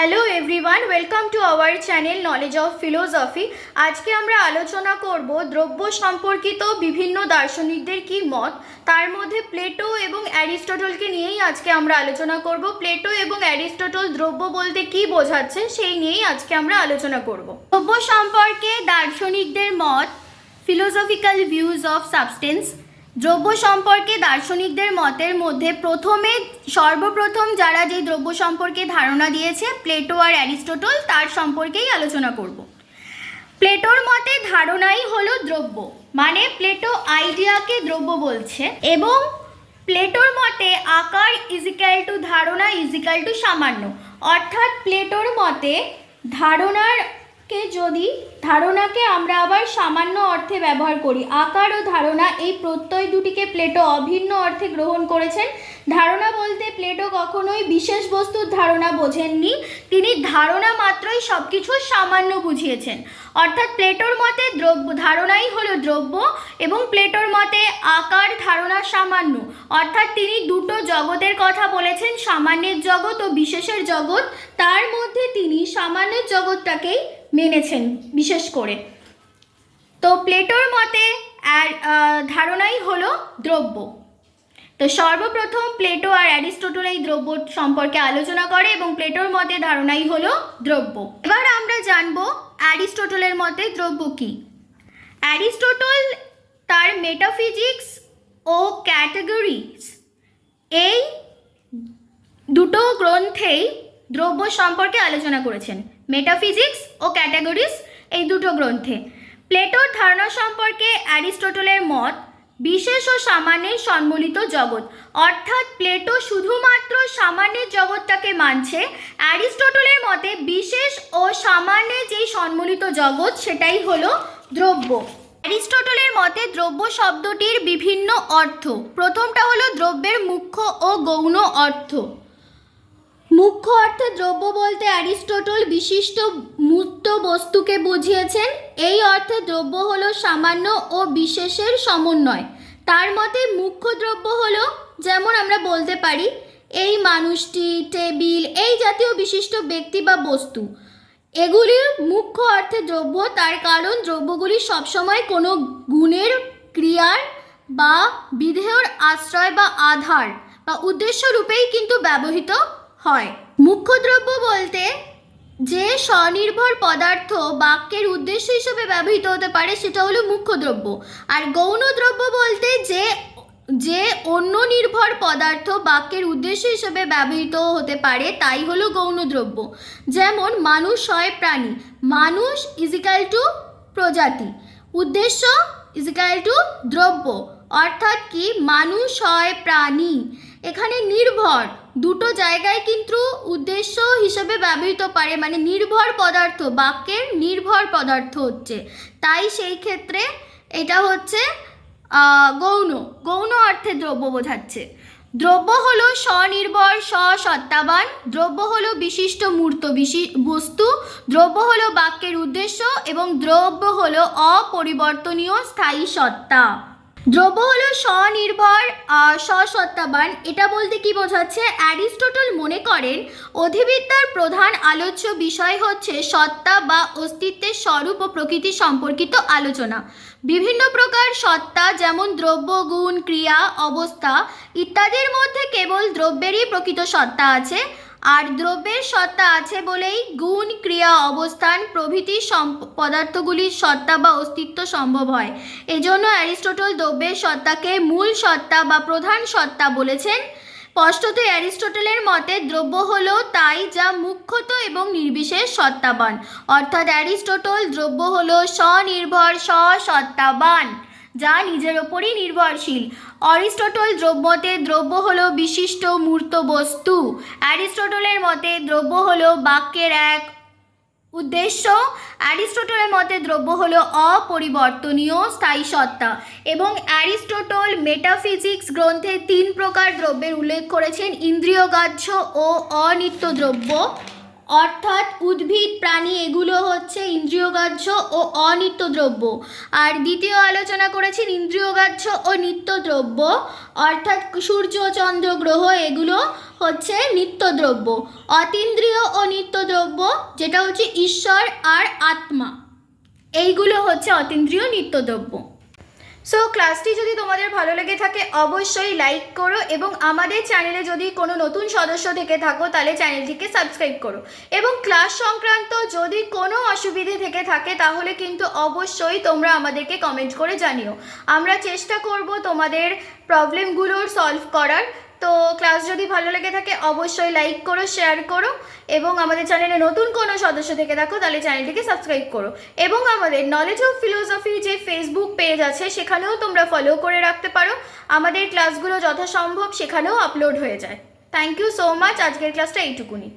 Hello everyone welcome to our channel knowledge of philosophy আজকে আমরা আলোচনা করব দ্রব্য সম্পর্কিত বিভিন্ন দার্শনিকদের কি মত। তার মধ্যে প্লেটো এবং অ্যারিস্টটলকে নিয়েই আজকে আমরা আলোচনা করব। প্লেটো এবং অ্যারিস্টটল দ্রব্য বলতে কি বোঝাচ্ছে সেই নিয়েই আজকে আমরা আলোচনা করব। দ্রব্য সম্পর্কে দার্শনিকদের মত ফিলোসফিক্যাল ভিউজ অফ সাবস্টেন্স দ্রব্য সম্পর্কে দার্শনিকদের মতের মধ্যে প্রথমে সর্বপ্রথম যারা যে দ্রব্য সম্পর্কে ধারণা দিয়েছে, প্লেটো আর অ্যারিস্টটল, তার সম্পর্কেই আলোচনা করব। প্লেটোর মতে ধারণাই হলো দ্রব্য মানে প্লেটো আইডিয়াকে দ্রব্য বলছে এবং প্লেটোর মতে আকার ইজিক্যাল টু ধারণা ইজিক্যাল টু সামান্য, অর্থাৎ প্লেটোর মতে ধারণারকে যদি ধারণাকে আমরা আবার সামান্য অর্থে ব্যবহার করি, আকার ও ধারণা এই প্রত্যয় দুটিকে প্লেটো অভিন্ন অর্থে গ্রহণ করেছেন। ধারণা বলতে প্লেটো কখনোই বিশেষ বস্তুর ধারণা বোঝেননি, তিনি ধারণা মাত্রই সব কিছু সামান্য বুঝিয়েছেন। অর্থাৎ প্লেটোর মতে দ্রব্য, ধারণাই হলো দ্রব্য এবং প্লেটোর মতে আকার, ধারণা সামান্য। অর্থাৎ তিনি দুটো জগতের কথা বলেছেন, সামান্যের জগৎ ও বিশেষের জগৎ। তার মধ্যে তিনি সামান্যের জগৎটাকেই মেনেছেন, বিশেষ করে। তো প্লেটোর মতে, আর ধারণাই হলো দ্রব্য। তো সর্বপ্রথম প্লেটো আর অ্যারিস্টটল এই দ্রব্য সম্পর্কে আলোচনা করে এবং প্লেটোর মতে ধারণাই হলো দ্রব্য। এবার আমরা জানব অ্যারিস্টটলের মতে দ্রব্য কি। অ্যারিস্টটল তার মেটাফিজিক্স ও ক্যাটাগরিজ এই দুটো গ্রন্থেই দ্রব্য সম্পর্কে আলোচনা করেছেন। মেটাফিজিক্স ও ক্যাটাগরিজ এই দুটো গ্রন্থে। প্লেটোর ধারণা সম্পর্কে অ্যারিস্টটলের মত, বিশেষ ও সামান্যের সম্মিলিত জগৎ। অর্থাৎ প্লেটো শুধুমাত্র সামান্যের জগৎটাকে মানছে, অ্যারিস্টটলের মতে বিশেষ ও সামান্যের যেই সম্মিলিত জগৎ, সেটাই হলো দ্রব্য। অ্যারিস্টটলের মতে দ্রব্য শব্দটির বিভিন্ন অর্থ। প্রথমটা হলো দ্রব্যের মুখ্য ও গৌণ অর্থ। মুখ্য অর্থে দ্রব্য বলতে অ্যারিস্টটল বিশিষ্ট মূর্ত বস্তুকে বুঝিয়েছেন। এই অর্থে দ্রব্য হল সামান্য ও বিশেষের সমন্বয়। তার মতে মুখ্য দ্রব্য হল, যেমন আমরা বলতে পারি, এই মানুষটি, টেবিল, এই জাতীয় বিশিষ্ট ব্যক্তি বা বস্তু। এগুলি মুখ্য অর্থে দ্রব্য, তার কারণ দ্রব্যগুলি সবসময় কোনো গুণের ক্রিয়ার বা বিধেয়র আশ্রয় বা আধার বা উদ্দেশ্য রূপেই কিন্তু ব্যবহৃত। হয়। মুখ্য দ্রব্য বলতে যে স্বনির্ভর পদার্থ বাক্যের উদ্দেশ্য হিসেবে ব্যবহৃত হতে পারে সেটা হলো মুখ্য দ্রব্য আর গৌণ দ্রব্য বলতে যে যে অন্য নির্ভর পদার্থ বাক্যের উদ্দেশ্য হিসেবে ব্যবহৃত হতে পারে তাই হলো গৌণ দ্রব্য যেমন, মানুষ হয় প্রাণী। মানুষ ইজিক্যাল টু প্রজাতি। উদ্দেশ্য ইজিক্যাল টু দ্রব্য। অর্থাৎ কি? মানুষ হয় প্রাণী। এখানে নির্ভর দুটো জায়গায় কিন্তু উদ্দেশ্য হিসেবে ব্যবহৃত পারে মানে নির্ভর পদার্থ, বাক্যের নির্ভর পদার্থ হচ্ছে। তাই সেই ক্ষেত্রে এটা হচ্ছে গৌণ। গৌণ অর্থে দ্রব্য বোঝাচ্ছে। দ্রব্য হলো স্বনির্ভর স্বসত্তাবান দ্রব্য হলো বিশিষ্ট মূর্ত, বিশি- বস্তু। দ্রব্য হলো বাক্যের উদ্দেশ্য এবং দ্রব্য হলো অপরিবর্তনীয় স্থায়ী সত্তা। দ্রব্য হলো স্বনির্ভর স্বসত্তাবান এটা বলতে কি বোঝাচ্ছে? অ্যারিস্টটল মনে করেন, অধিবিদ্যার প্রধান আলোচ্য বিষয় হচ্ছে সত্তা বা অস্তিত্বের স্বরূপ ও প্রকৃতি সম্পর্কিত আলোচনা। বিভিন্ন প্রকার সত্তা, যেমন দ্রব্য, গুণ, ক্রিয়া, অবস্থা, ইত্যাদির মধ্যে কেবল দ্রব্যেরই প্রকৃত সত্তা আছে। আর দ্রব্যের সত্তা আছে বলেই গুণ, ক্রিয়া, অবস্থান প্রভৃতি পদার্থগুলির সত্তা বা অস্তিত্ব সম্ভব হয়। এজন্য অ্যারিস্টটল দ্রব্যের সত্তাকে মূল সত্তা বা প্রধান সত্তা বলেছেন। স্পষ্টত অ্যারিস্টটলের মতে দ্রব্য হলো তাই যা মুখ্যত এবং নির্বিশেষ সত্তাবান। অর্থাৎ অ্যারিস্টটল দ্রব্য হলো স্বনির্ভর, স্বসত্তাবান। যা নিজের ওপরই নির্ভরশীল। অরিস্টটল দ্রব্যতে দ্রব্য হলো বিশিষ্ট মূর্ত বস্তু। অ্যারিস্টটলের মতে দ্রব্য হলো বাক্যের এক উদ্দেশ্য। অ্যারিস্টটলের মতে দ্রব্য হলো অপরিবর্তনীয় স্থায়ী সত্তা এবং অ্যারিস্টটল মেটাফিজিক্স গ্রন্থে তিন প্রকার দ্রব্যের উল্লেখ করেছেন। ইন্দ্রিয়গ্রাহ্য ও অনিত্য দ্রব্য অর্থাৎ উদ্ভিদ, প্রাণী এগুলো হচ্ছে ইন্দ্রিয়গ্রাহ্য ও অনিত্য দ্রব্য আর দ্বিতীয় আলোচনা করেছি ইন্দ্রিয়গ্রাহ্য ও নিত্য দ্রব্য অর্থাৎ সূর্য, চন্দ্র, গ্রহ এগুলো হচ্ছে নিত্য দ্রব্য অতীন্দ্রিয় ও নিত্য দ্রব্য যেটা হচ্ছে ঈশ্বর আর আত্মা। এইগুলো হচ্ছে অতীন্দ্রিয় নিত্য দ্রব্য সো ক্লাসটি যদি তোমাদের ভালো লেগে থাকে, অবশ্যই লাইক করো এবং আমাদের চ্যানেলে যদি কোনো নতুন সদস্য থেকে থাকো, তাহলে চ্যানেলটিকে সাবস্ক্রাইব করো। এবং ক্লাস সংক্রান্ত যদি কোনো অসুবিধে থেকে থাকে, তাহলে কিন্তু অবশ্যই তোমরা আমাদেরকে কমেন্ট করে জানিও। আমরা চেষ্টা করব তোমাদের প্রবলেমগুলোর সলভ করার। তো ক্লাস যদি ভালো লেগে থাকে, অবশ্যই লাইক করো শেয়ার করো এবং আমাদের চ্যানেলে নতুন কোনো সদস্য থেকে থাকো তাহলে চ্যানেলটিকে সাবস্ক্রাইব করো। এবং আমাদের নলেজ অফ ফিলোসফি যে ফেসবুক পেজ আছে, সেখানেও তোমরা ফলো করে রাখতে পারো। আমাদের ক্লাসগুলো যথাসম্ভব সেখানেও আপলোড হয়ে যায়। থ্যাংক ইউ সো মাচ আজকের ক্লাসটা এইটুকুনি।